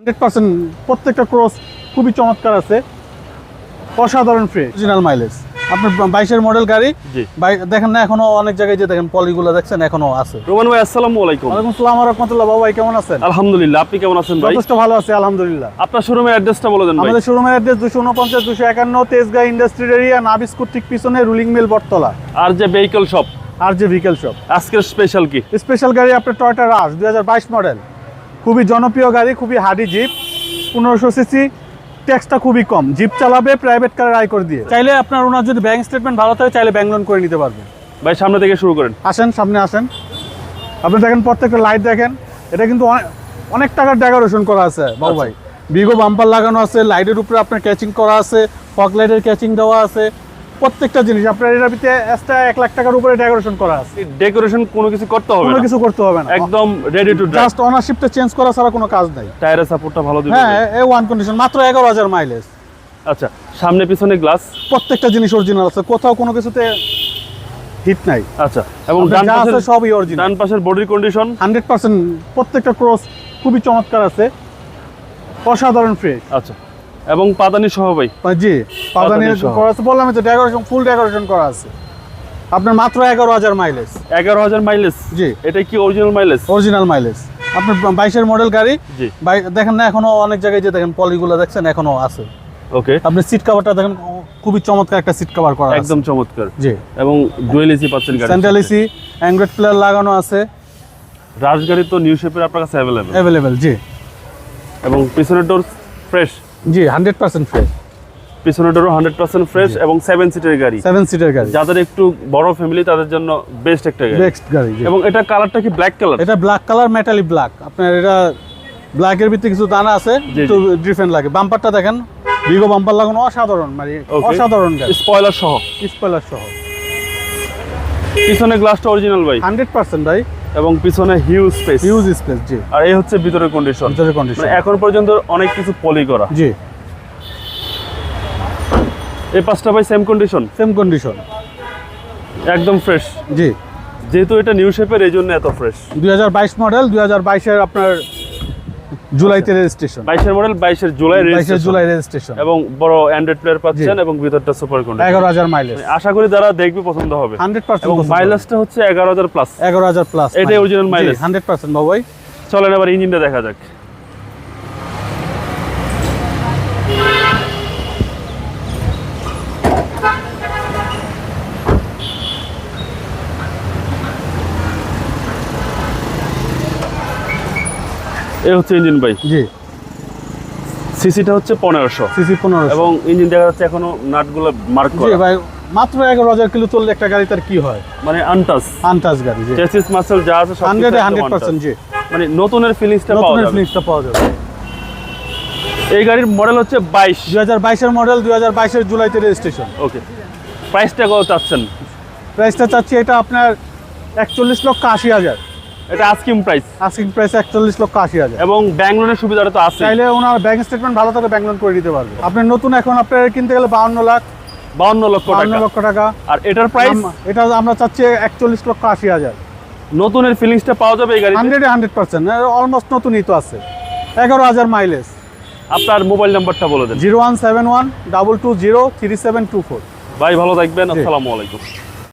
Hundred percent প্রত্যেকটা cross খুবই চমৎকার আছে। অসাধারণ ফ্রেশ অরিজিনাল মাইলেজ আপনার বাইশের মডেল গাড়ি দেখেন না এখনও অনেক জায়গায় যে দেখেন পলিগুলো দেখছেন এখনও আছে। রোমান ভাই আসসালামু আলাইকুম। ওয়ালাইকুম সালাম রহমতুল্লাহ বাবু ভাই কেমন আছেন? আলহামদুলিল্লাহ আপনি কেমন আছেন ভাই? যথেষ্ট ভালো আছে আলহামদুলিল্লাহ। আপনার শোরুমের অ্যাড্রেসটা বলে দেন ভাই। আমাদের শোরুমের অ্যাড্রেস দুশো উনপঞ্চাশ দুশো একান্ন তেজগাঁ ইন্ডাস্ট্রিয়াল এরিয়া নাবিস্কুট ঠিক পিছনে রুলিং মিল বটতলা। আর যে ভেহিকল শপ আর যে ভিকেল শপ আজকের স্পেশাল কি? স্পেশাল গাড়ি আপনার টয়টা রাশ দুই মডেল খুবই জনপ্রিয় গাড়ি খুবই হার্ডি জিপ পনেরোশো সিসি ট্যাক্সটা খুবই কম। জিপ চালাবে প্রাইভেট কারের আয় করে দিয়ে। চাইলে আপনার ওনার যদি ব্যাংক স্টেটমেন্ট ভালো থাকে চাইলে ব্যাংক লোন করে নিতে পারবেন। ভাই সামনে থেকে শুরু করেন। আসেন সামনে আসেন। আপনি দেখেন প্রত্যেকটা লাইট দেখেন। এটা কিন্তু অনেক টাকার ডেকোরেশন করা আছে। বাবু ভাই বিগো বাম্পার লাগানো আছে লাইটের উপরে আপনার ক্যাচিং করা আছে ফগ লাইটের ক্যাচিং দেওয়া আছে। প্রত্যেকটা জিনিস। আপনার এটার ভিতরে এক্সট্রা এক লাখ টাকার উপরে ডেকোরেশন করা আছে। ডেকোরেশন কোনো কিছু করতে হবে কোনো কিছু করতে হবে না। একদম রেডি টু ড্রাইভ জাস্ট অনারশিপটা চেঞ্জ করা ছাড়া কোনো কাজ নাই। টায়ারের সাপোর্টটা ভালো দিবে। হ্যাঁ এ ওয়ান কন্ডিশন মাত্র এগারো হাজার মাইলেজ আচ্ছা সামনে পিছনে গ্লাস প্রত্যেকটা জিনিস অরিজিনাল আছে। কোথাও কোনো কিছুতে হিট নাই। আচ্ছা এবং ডান পাশের সবই অরিজিনাল ডান পাশের বডির কন্ডিশন হান্ড্রেড পার্সেন্ট প্রত্যেকটা ক্রস খুবই চমৎকার আছে। অসাধারণ ফ্রেশ আচ্ছা। এবং পাদানি সহ ভাই। জি পাদানি করা আছে বললাম তো ডেকোরেশন ফুল ডেকোরেশন করা আছে। আপনার মাত্র এগারো হাজার মাইলেজ এগারো হাজার মাইলেজ জি। এটা কি অরিজিনাল মাইলেজ অরিজিনাল মাইলেজ আপনার বাইশের মডেল গাড়ি। জি। দেখেন না এখনও অনেক জায়গায় যে দেখেন পলিগুলো দেখছেন এখনও আছে। ওকে আপনি সিট কভারটা দেখেন খুবই চমৎকার একটা সিট কভার করা একদম একদম চমৎকার। জি। এবং ডুয়েল এসি পাচ্ছেন গাড়ি সেন্ট্রাল এসি অ্যান্ড্রয়েড প্লেয়ার লাগানো আছে। রাজগাড়ি তো নিউ শেপের আপনার কাছে অ্যাভেলেবেল অ্যাভেলেবেল জি। এবং পিছনের ডোর ফ্রেশ জি হান্ড্রেড পার্সেন্ট ফ্রেশ পিছনের ডোরও হান্ড্রেড পার্সেন্ট ফ্রেশ এবং সেভেন সিটের গাড়ি। সেভেন সিটের গাড়ি। যাদের একটু বড় ফ্যামিলি তাদের জন্য বেস্ট একটা গাড়ি। নেক্সট গাড়ি এবং এটা কালারটা কি ব্ল্যাক কালার এটা ব্ল্যাক কালার মেটালি ব্ল্যাক আপনার এটা ব্ল্যাকের ভিতরে কিছু দানা আছে একটু ডিফারেন্ট লাগে। বাম্পারটা দেখেন ভিগো বাম্পার লাগানো অসাধারণ মানে. অসাধারণ গাড়ি। স্পয়লার সহ। স্পয়লার সহ। পিছনে গ্লাসটা অরিজিনাল ভাই। হান্ড্রেড পার্সেন্ট ভাই। এবং পিছনে হিউজ স্পেস হিউজ স্পেস জি। আর এই হচ্ছে ভিতরের কন্ডিশন ভিতরের কন্ডিশন মানে এখন পর্যন্ত অনেক কিছু পলি করা। জি। এই পাঁচটা ভাই সেম কন্ডিশন সেম কন্ডিশন একদম ফ্রেশ জি। যেহেতু এটা নিউ শেপের এই জন্য এত ফ্রেশ দুই হাজার বাইশ মডেল দুই হাজার বাইশের আপনার জুলাইতে রেজিস্ট্রেশন বাইশের মডেল বাইশের জুলাই বাইশের registration। জুলাই রেজিস্ট্রেশন এবং বড় অ্যান্ড্রয়েড প্লেয়ার পাচ্ছেন এবং ভিতরটা সুপার কন্ডিশন এগারো হাজার মাইলেজ আশা করি যারা দেখবে পছন্দ হবে। হান্ড্রেড এবং মাইলেজটা হচ্ছে এগারো হাজার প্লাস এগারো হাজার প্লাস এটাই অরিজিনাল মাইলেজ হান্ড্রেড পার্সেন্ট বাবু ভাই। চলেন এবার ইঞ্জিনটা দেখা যাক। এই হচ্ছে ইঞ্জিন ভাই জি। সিসিটা হচ্ছে পনেরোশো। সিসি পনেরো এবং ইঞ্জিন দেখা যাচ্ছে এখনও নাটগুলো মার্ক করা। ভাই মাত্র এগারো হাজার কিলো চললে একটা গাড়ি তার কি হয়? মানে আনটাস আনটাচ গাড়ি চেসিস মাসেল যা আছে হান্ড্রেড হান্ড্রেড পার্সেন্ট জি। মানে নতুনের ফিলিংসটা নতুনের ফিনিশটা পাওয়া যাবে। এই গাড়ির মডেল হচ্ছে বাইশ। দুই হাজার বাইশের মডেল দুই হাজার বাইশের জুলাইতে রেজিস্ট্রেশন ওকে প্রাইসটা কত চাচ্ছেন? প্রাইসটা চাচ্ছি এটা আপনার একচল্লিশ লক্ষ আশি হাজার। এটা আস্কিং প্রাইস আস্কিং প্রাইস একচল্লিশ লক্ষ আশি হাজার। এবং ব্যাংক লোনের সুবিধাটা তো আছে চাইলে ওনার ব্যাংক স্টেটমেন্ট ভালো থাকলে ব্যাংক লোন করে দিতে পারবে। আপনার নতুন এখন আপনার কিনতে গেলে বাউন্ন লাখ বাউন্ন লক্ষ বাউন্ন টাকা লক্ষ টাকা। আর এটার প্রাইস এটা আমরা চাচ্ছি একচল্লিশ লক্ষ আশি হাজার। নতুনের ফিলিংসটা পাওয়া যাবে এই গাড়িতে? হান্ড্রেডে হান্ড্রেড পার্সেন্ট অলমোস্ট নতুনই তো আছে। এগারো হাজার মাইলেজ আপনার মোবাইল নাম্বারটা বলে দেন। Zero one seven one double two zero three seven two four. ভাই ভালো থাকবেন। আসসালামু আলাইকুম।